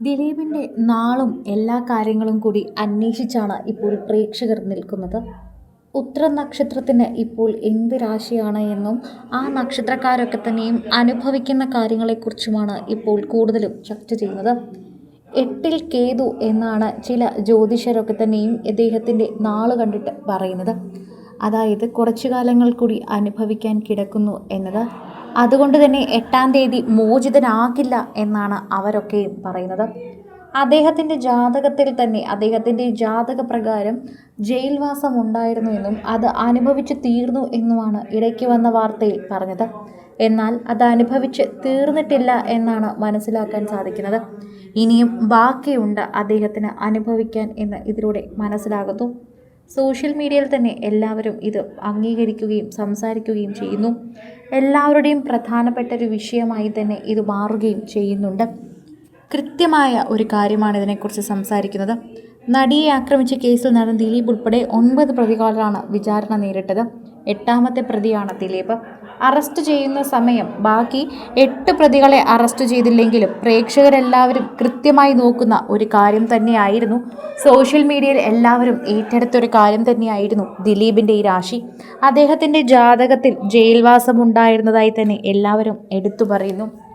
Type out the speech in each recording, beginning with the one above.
ദിലീപിന്റെ നാളും എല്ലാ കാര്യങ്ങളും കൂടി അന്വേഷിച്ചാണ് ഇപ്പോൾ പ്രേക്ഷകർ നിൽക്കുന്നത്. ഉത്തര നക്ഷത്രത്തിന് ഇപ്പോൾ എന്ത് രാശിയാണ് എന്നും ആ നക്ഷത്രക്കാരൊക്കെ തന്നെയും അനുഭവിക്കുന്ന കാര്യങ്ങളെക്കുറിച്ചുമാണ് ഇപ്പോൾ കൂടുതലും ചർച്ച ചെയ്യുന്നത്. എട്ടിൽ കേതു എന്നാണ് ചില ജ്യോതിഷരൊക്കെ തന്നെയും ഇദ്ദേഹത്തിന്റെ നാൾ കണ്ടിട്ട് പറയുന്നത്. അതായത് കുറച്ചു കാലങ്ങൾ കൂടി അനുഭവിക്കാൻ കിടക്കുന്നു എന്നത്. അതുകൊണ്ട് തന്നെ എട്ടാം തീയതി മോചിതനാകില്ല എന്നാണ് അവരൊക്കെയും പറയുന്നത്. അദ്ദേഹത്തിന്റെ ജാതകത്തിൽ തന്നെ അദ്ദേഹത്തിന്റെ ജാതക പ്രകാരം ജയിൽവാസം ഉണ്ടായിരുന്നു എന്നും അത് അനുഭവിച്ച് തീർന്നു എന്നുമാണ് ഇടയ്ക്ക് വന്ന വാർത്തയിൽ പറഞ്ഞത്. എന്നാൽ അത് അനുഭവിച്ച് തീർന്നിട്ടില്ല എന്നാണ് മനസ്സിലാക്കാൻ സാധിക്കുന്നത്. ഇനിയും ബാക്കിയുണ്ട് അദ്ദേഹത്തിന് അനുഭവിക്കാൻ എന്ന് ഇതിലൂടെ മനസ്സിലാകുന്നു. സോഷ്യൽ മീഡിയയിൽ തന്നെ എല്ലാവരും ഇത് അംഗീകരിക്കുകയും സംസാരിക്കുകയും ചെയ്യുന്നു. എല്ലാവരുടെയും പ്രധാനപ്പെട്ട ഒരു വിഷയമായി തന്നെ ഇത് മാറുകയും ചെയ്യുന്നുണ്ട്. കൃത്യമായ ഒരു കാര്യമാണ് ഇതിനെക്കുറിച്ച് സംസാരിക്കുന്നത്. നടിയെ ആക്രമിച്ച കേസിൽ നടന്ന ദിലീപ് ഉൾപ്പെടെ ഒൻപത് പ്രതികളാണ് വിചാരണ നേരിട്ടത്. എട്ടാമത്തെ പ്രതിയാണ് ദിലീപ്. അറസ്റ്റ് ചെയ്യുന്ന സമയം ബാക്കി എട്ട് പ്രതികളെ അറസ്റ്റ് ചെയ്തില്ലെങ്കിലും പ്രേക്ഷകരെല്ലാവരും കൃത്യമായി നോക്കുന്ന ഒരു കാര്യം തന്നെയായിരുന്നു. സോഷ്യൽ മീഡിയയിൽ എല്ലാവരും ഏറ്റെടുത്തൊരു കാര്യം തന്നെയായിരുന്നു ദിലീപിന്റെ ഈ രാശി. അദ്ദേഹത്തിന്റെ ജാതകത്തിൽ ജയിൽവാസം ഉണ്ടായിരുന്നതായി തന്നെ എല്ലാവരും എടുത്തു പറയുന്നു.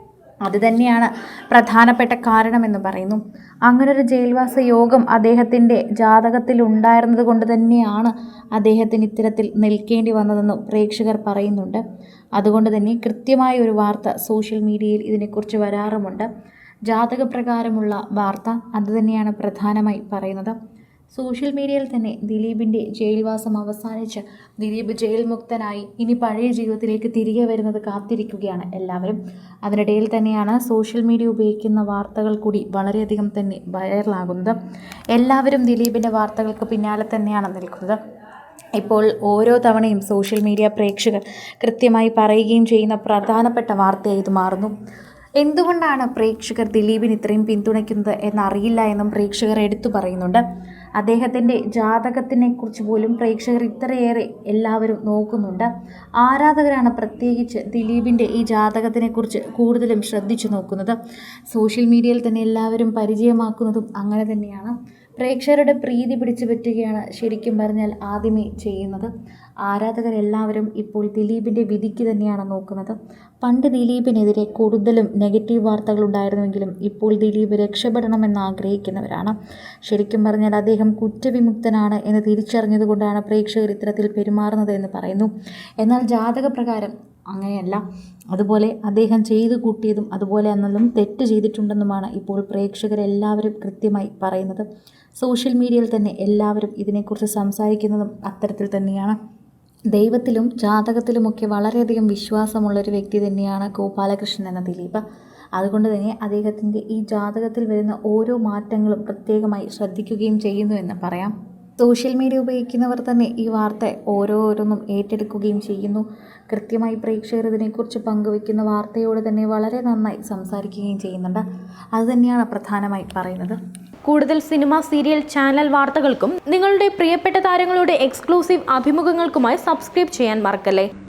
അത് തന്നെയാണ് പ്രധാനപ്പെട്ട കാരണമെന്ന് പറയുന്നു. അങ്ങനൊരു ജയിൽവാസ യോഗം അദ്ദേഹത്തിന്റെ ജാതകത്തിൽ ഉണ്ടായിരുന്നത് കൊണ്ട് തന്നെയാണ് അദ്ദേഹത്തിന് ഇത്തരത്തിൽ നിൽക്കേണ്ടി വന്നതെന്നും പ്രേക്ഷകർ പറയുന്നുണ്ട്. അതുകൊണ്ട് തന്നെ കൃത്യമായ ഒരു വാർത്ത സോഷ്യൽ മീഡിയയിൽ ഇതിനെക്കുറിച്ച് വരാറുമുണ്ട്. ജാതകപ്രകാരമുള്ള വാർത്ത അതുതന്നെയാണ് പ്രധാനമായി പറയുന്നത്. സോഷ്യൽ മീഡിയയിൽ തന്നെ ദിലീപിന്റെ ജയിൽവാസം അവസാനിച്ച് ദിലീപ് ജയിൽ മുക്തനായി ഇനി പഴയ ജീവിതത്തിലേക്ക് തിരികെ വരുന്നത് കാത്തിരിക്കുകയാണ് എല്ലാവരും. അതിനിടയിൽ തന്നെയാണ് സോഷ്യൽ മീഡിയ ഉപയോഗിക്കുന്ന വാർത്തകൾ കൂടി വളരെയധികം തന്നെ വൈറലാകുന്നത്. എല്ലാവരും ദിലീപിന്റെ വാർത്തകൾക്ക് പിന്നാലെ തന്നെയാണ് നിൽക്കുന്നത്. ഇപ്പോൾ ഓരോ തവണയും സോഷ്യൽ മീഡിയ പ്രേക്ഷകർ കൃത്യമായി പറയുകയും ചെയ്യുന്ന പ്രധാനപ്പെട്ട വാർത്തയായി ഇത് മാറുന്നു. എന്തുകൊണ്ടാണ് പ്രേക്ഷകർ ദിലീപിന് ഇത്രയും പിന്തുണയ്ക്കുന്നത് എന്നറിയില്ല എന്നും പ്രേക്ഷകർ എടുത്തു പറയുന്നുണ്ട്. അദ്ദേഹത്തിന്റെ ജാതകത്തിനെക്കുറിച്ച് പോലും പ്രേക്ഷകർ ഇത്രയേറെ എല്ലാവരും നോക്കുന്നുണ്ട്. ആരാധകരാണ് പ്രത്യേകിച്ച് ദിലീപിന്റെ ഈ ജാതകത്തിനെക്കുറിച്ച് കൂടുതലും ശ്രദ്ധിച്ചു നോക്കുന്നത്? സോഷ്യൽ മീഡിയയിൽ തന്നെ എല്ലാവരും പരിചയമാക്കുന്നതും അങ്ങനെ തന്നെയാണ്. പ്രേക്ഷകരുടെ പ്രീതി പിടിച്ചു പറ്റുകയാണ് ശരിക്കും പറഞ്ഞാൽ ആദ്യമേ ചെയ്യുന്നത്. ആരാധകരെല്ലാവരും ഇപ്പോൾ ദിലീപിന്റെ വിധിക്ക് തന്നെയാണ് നോക്കുന്നത്. പണ്ട് ദിലീപിനെതിരെ കൂടുതലും നെഗറ്റീവ് വാർത്തകൾ ഉണ്ടായിരുന്നുവെങ്കിലും ഇപ്പോൾ ദിലീപ് രക്ഷപ്പെടണമെന്ന് ആഗ്രഹിക്കുന്നവരാണ്. ശരിക്കും പറഞ്ഞാൽ അദ്ദേഹം കുറ്റവിമുക്തനാണ് എന്ന് തിരിച്ചറിഞ്ഞതുകൊണ്ടാണ് പ്രേക്ഷകർ ഇത്തരത്തിൽ പെരുമാറുന്നത് എന്ന് പറയുന്നു. എന്നാൽ ജാതകപ്രകാരം അങ്ങനെയല്ല. അതുപോലെ അദ്ദേഹം ചെയ്തു കൂട്ടിയതും അതുപോലെ എന്നതും തെറ്റ് ചെയ്തിട്ടുണ്ടെന്നുമാണ് ഇപ്പോൾ പ്രേക്ഷകരെല്ലാവരും കൃത്യമായി പറയുന്നത്. സോഷ്യൽ മീഡിയയിൽ തന്നെ എല്ലാവരും ഇതിനെക്കുറിച്ച് സംസാരിക്കുന്നതും അത്തരത്തിൽ തന്നെയാണ്. ദൈവത്തിലും ജാതകത്തിലുമൊക്കെ വളരെയധികം വിശ്വാസമുള്ളൊരു വ്യക്തി തന്നെയാണ് ഗോപാലകൃഷ്ണൻ എന്ന ദിലീപ്. അതുകൊണ്ട് തന്നെ അദ്ദേഹത്തിന്റെ ഈ ജാതകത്തിൽ വരുന്ന ഓരോ മാറ്റങ്ങളും പ്രത്യേകമായി ശ്രദ്ധിക്കുകയും ചെയ്യുന്നു എന്ന് പറയാം. സോഷ്യൽ മീഡിയ ഉപയോഗിക്കുന്നവർ തന്നെ ഈ വാർത്ത ഓരോരോന്നും ഏറ്റെടുക്കുകയും ചെയ്യുന്നു. കൃത്യമായി പ്രേക്ഷകർ ഇതിനെക്കുറിച്ച് പങ്കുവയ്ക്കുന്ന വാർത്തയോട് തന്നെ വളരെ നന്നായി സംസാരിക്കുകയും ചെയ്യുന്നുണ്ട്. അതുതന്നെയാണ് പ്രധാനമായി പറയുന്നത്. കൂടുതൽ സിനിമ സീരിയൽ ചാനൽ വാർത്തകൾക്കും നിങ്ങളുടെ പ്രിയപ്പെട്ട താരങ്ങളുടെ എക്സ്ക്ലൂസീവ് അഭിമുഖങ്ങൾക്കുമായി സബ്സ്ക്രൈബ് ചെയ്യാൻ മറക്കല്ലേ?